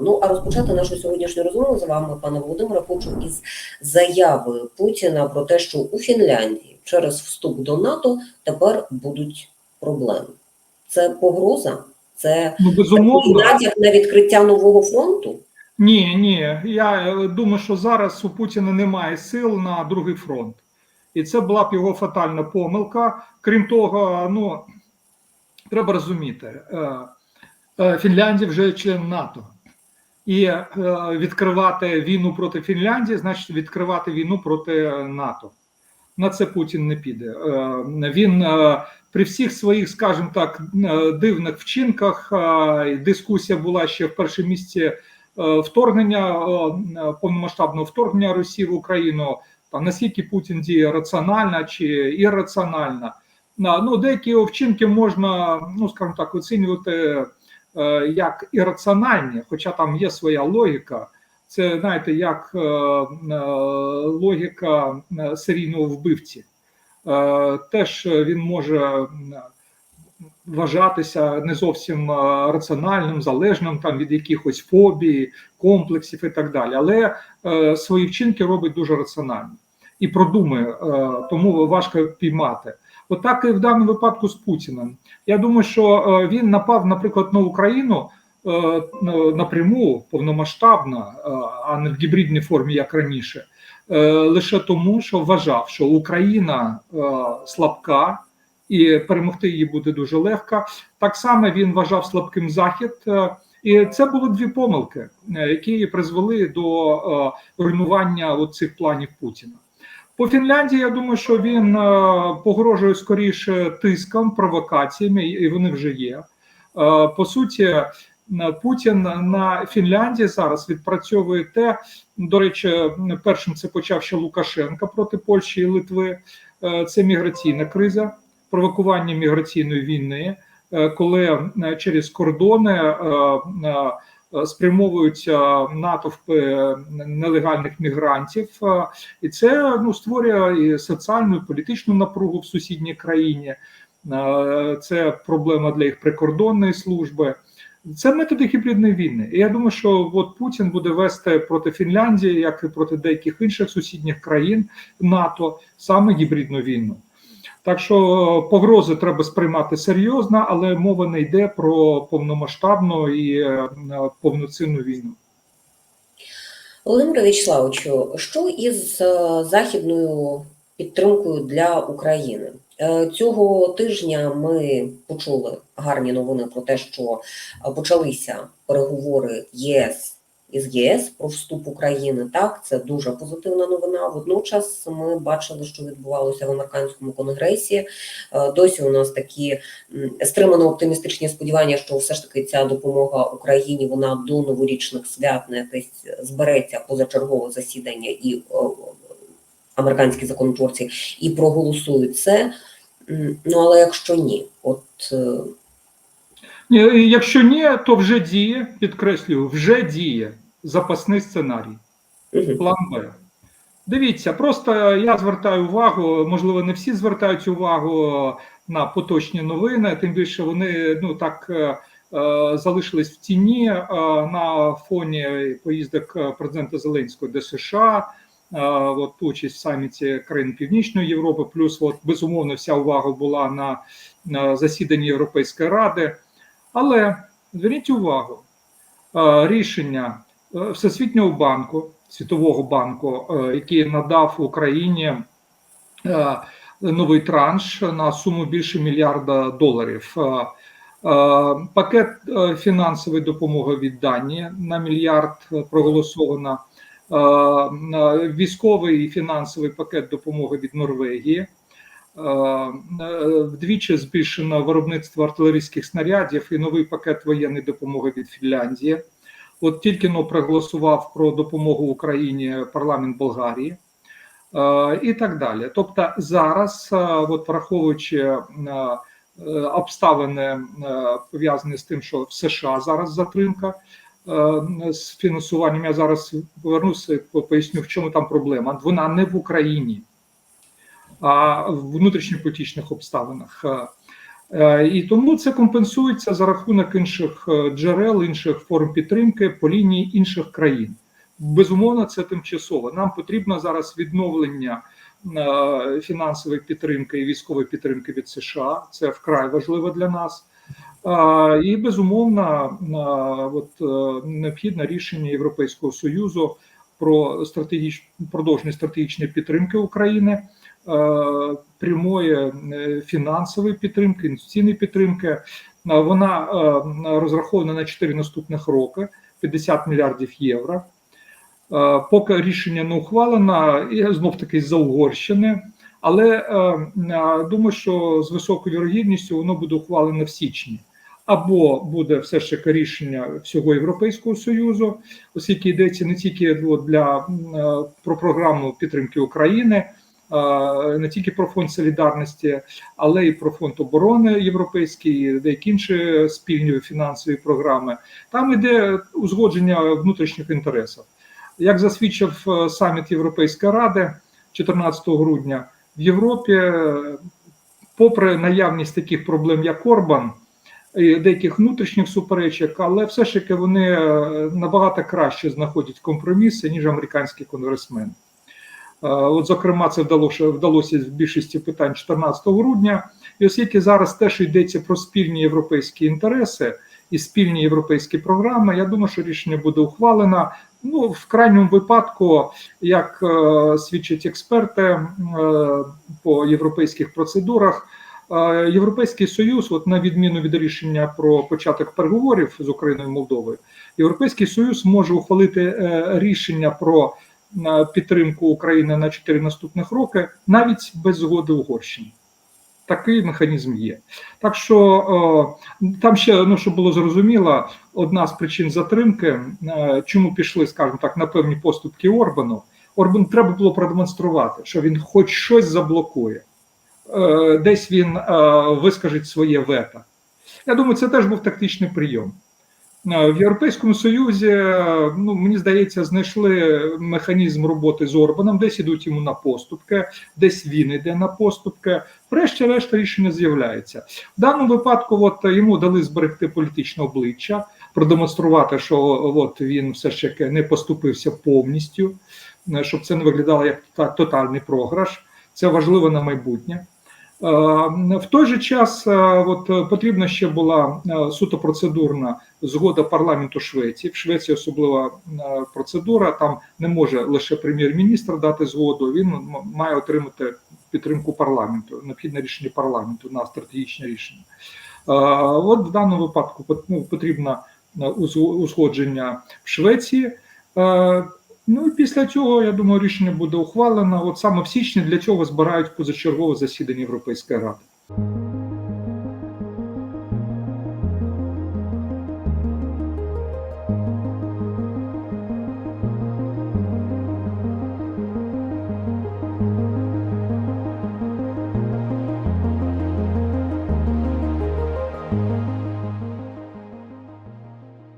Ну а розпочати нашу сьогоднішню розмову з вами, пане Володимире, хочу із заяви Путіна про те, що у Фінляндії через вступ до НАТО тепер будуть проблеми. Це погроза, це Ну, безумовно. натяк на відкриття нового фронту. Ні, ні. Я е, думаю, що зараз у Путіна немає сил на другий фронт. І це була б його фатальна помилка. Крім того, ну треба розуміти, е, е, Фінляндія вже член НАТО. І е, відкривати війну проти Фінляндії, значить відкривати війну проти НАТО. На це Путін не піде. Е, Він е, при всіх своїх, скажімо так, е, дивних вчинках е, дискусія була ще в першому місці е, вторгнення е, повномасштабного вторгнення Росії в Україну. Там наскільки Путін діє раціонально чи ірраціонально. На, Ну, деякі вчинки можна, ну скажімо так, оцінювати е, як ірраціональні, хоча там є своя логіка. Це знаєте, як е, е, логіка е, серійного вбивці. Е, теж він може вважатися не зовсім е, раціональним, залежним там від якихось фобій, комплексів і так далі. Але е, свої вчинки робить дуже раціонально і продумує, е, тому важко піймати. Отак і в даному випадку з Путіним. Я думаю, що е, він напав, наприклад, на Україну е, напряму повномасштабно, е, а не в гібридній формі, як раніше, е, лише тому, що вважав, що Україна е, слабка. І перемогти її буде дуже легко. Так само він вважав слабким захід, е, і це були дві помилки, е, які призвели до е, руйнування цих планів Путіна. По Фінляндії я думаю, що він е, погрожує скоріше тиском, провокаціями, і вони вже є. Е, По суті, е, Путін на Фінляндії зараз відпрацьовує те. До речі, першим це почав ще Лукашенка проти Польщі і Литви. Це міграційна криза, провокування міграційної війни, коли через кордони спрямовуються натовпи нелегальних мігрантів, е, і це ну створює і соціальну і політичну напругу в сусідній країні. Е, Це проблема для їх прикордонної служби. Це методи гібридної війни. І я думаю, що от Путін буде вести проти Фінляндії, як і проти деяких інших сусідніх країн НАТО, саме гібридну війну. Так що е, погрози треба сприймати серйозно, але мова не йде про повномасштабну і е, повноцінну війну. Володимире Вячеславовичу, що із е, західною підтримкою для України? Е, Цього тижня ми почули гарні новини про те, що е, почалися переговори ЄС із ЄС про вступ України. Так, це дуже позитивна новина. Водночас ми бачили, що відбувалося в американському конгресі. Е, Досі у нас такі стримано оптимістичні сподівання, що все ж таки ця допомога Україні вона до новорічних свят на якесь збереться позачергове засідання і американські законотворці і проголосують це. Ну але якщо ні, от е, Якщо ні, то вже діє, підкреслюю, вже діє запасний сценарій. План Б. Дивіться, просто я звертаю увагу, можливо, не всі звертають увагу на поточні новини, тим більше вони ну так е, е, залишились в тіні е, на фоні поїздок е, президента Зеленського до США. е, От участь в саміті країн Північної Європи, плюс от безумовно вся увага була на, на засіданні Європейської ради. Але зверніть увагу, е, рішення е, Всесвітнього банку, Світового банку, е, який надав Україні новий транш на суму більше мільярда доларів. Пакет фінансової допомоги від Данії на мільярд проголосовано. Військовий і фінансовий пакет допомоги від Норвегії. Е, е, Вдвічі збільшено виробництво артилерійських снарядів і новий пакет воєнної допомоги від Фінляндії. От тільки но проголосував про допомогу Україні парламент Болгарії е, і так далі. Тобто, зараз, от враховуючи обставини пов'язані з тим, що в США зараз затримка з фінансуванням, я зараз повернуся, по- поясню, в чому там проблема. Вона не в Україні, в внутрішньополітичних обставинах. Е, Е, І тому це компенсується за рахунок інших е, джерел, інших форм підтримки по лінії інших країн. Безумовно, це тимчасово. Нам потрібно зараз відновлення фінансової підтримки і військової підтримки від США. Це вкрай важливо для нас. І безумовно, от необхідне рішення Європейського союзу про стратегіч... продовження стратегічної підтримки України, прямої е, фінансової підтримки, інвестиційної підтримки. Е, Вона е, розрахована на 4 наступних роки 50 мільярдів євро. Е, Поки рішення не ухвалено, і знов таки за Угорщини. Але е, е, думаю, що з високою вірогідністю воно буде ухвалено в січні. Або буде все ж таки рішення всього Європейського союзу, оскільки йдеться не тільки для е, про програму підтримки України, е, не тільки про фонд солідарності, але й про фонд оборони європейський, і деякі інші спільні фінансові програми. Там йде узгодження внутрішніх інтересів. Як засвідчив е, саміт Європейської ради 14 грудня в Європі, е, попри наявність таких проблем, як Орбан, і деяких внутрішніх суперечок, але все ж таки вони е, набагато краще знаходять компроміси, ніж американські конгресмени. Е, От, зокрема, це вдалося вдалося в більшості питань 14 грудня. І оскільки зараз теж йдеться про спільні європейські інтереси і спільні європейські програми, я думаю, що рішення буде ухвалено. Ну, в крайньому випадку, як е, свідчать експерти е, по європейських процедурах, е, Європейський Союз, от на відміну від рішення про початок переговорів з Україною і Молдовою, Європейський Союз може ухвалити е, рішення про е, підтримку України на 4 наступних роки навіть без згоди Угорщини. Такий механізм є. Так що е, там ще, ну щоб було зрозуміло, одна з причин затримки, е, чому пішли, скажімо так, на певні поступки Орбану. Орбану треба було продемонструвати, що він хоч щось заблокує, Е, десь він вискажить своє вето. Я думаю, це теж був тактичний прийом. Е, В Європейському Союзі, е, ну мені здається, знайшли механізм роботи з Орбаном, десь ідуть йому на поступки, десь він йде на поступки. Врешті-решт рішення з'являється. В даному випадку, от йому дали зберегти політичне обличчя, продемонструвати, що от він все ж таки не поступився повністю, е, щоб це не виглядало як тотальний програш. Це важливо на майбутнє. Е, В той же час е, от, е, потрібна ще була суто процедурна згода парламенту Швеції. В Швеції особлива процедура. Там не може лише прем'єр-міністр дати згоду. Він має отримати підтримку парламенту, необхідне рішення парламенту на стратегічне рішення. От в даному випадку ну, потрібно узгодження в Швеції. Ну і після цього, я думаю, рішення буде ухвалено. От саме в січні для цього збирають позачергове засідання Європейської ради.